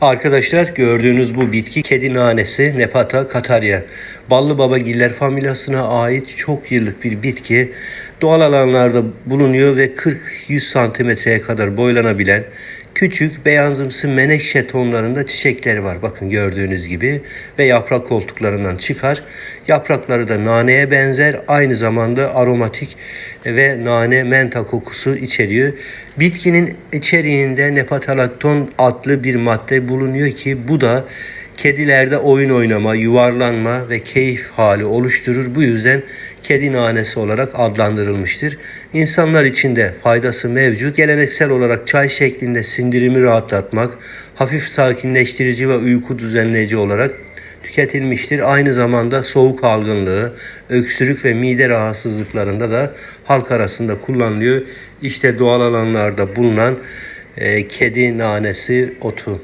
Arkadaşlar gördüğünüz bu bitki kedi nanesi Nepata katarya. Ballı babagiller familyasına ait çok yıllık bir bitki. Doğal alanlarda bulunuyor ve 40-100 santimetreye kadar boylanabilen küçük beyazımsı menekşe tonlarında çiçekleri var. Bakın gördüğünüz gibi ve yaprak koltuklarından çıkar. Yaprakları da naneye benzer. Aynı zamanda aromatik ve nane menta kokusu içeriyor. Bitkinin içeriğinde nepatalakton adlı bir madde bulunuyor ki bu da kedilerde oyun oynama, yuvarlanma ve keyif hali oluşturur. Bu yüzden kedi nanesi olarak adlandırılmıştır. İnsanlar için de faydası mevcut. Geleneksel olarak çay şeklinde sindirimi rahatlatmak, hafif sakinleştirici ve uyku düzenleyici olarak tüketilmiştir. Aynı zamanda soğuk algınlığı, öksürük ve mide rahatsızlıklarında da halk arasında kullanılıyor. İşte doğal alanlarda bulunan e, kedi nanesi otu.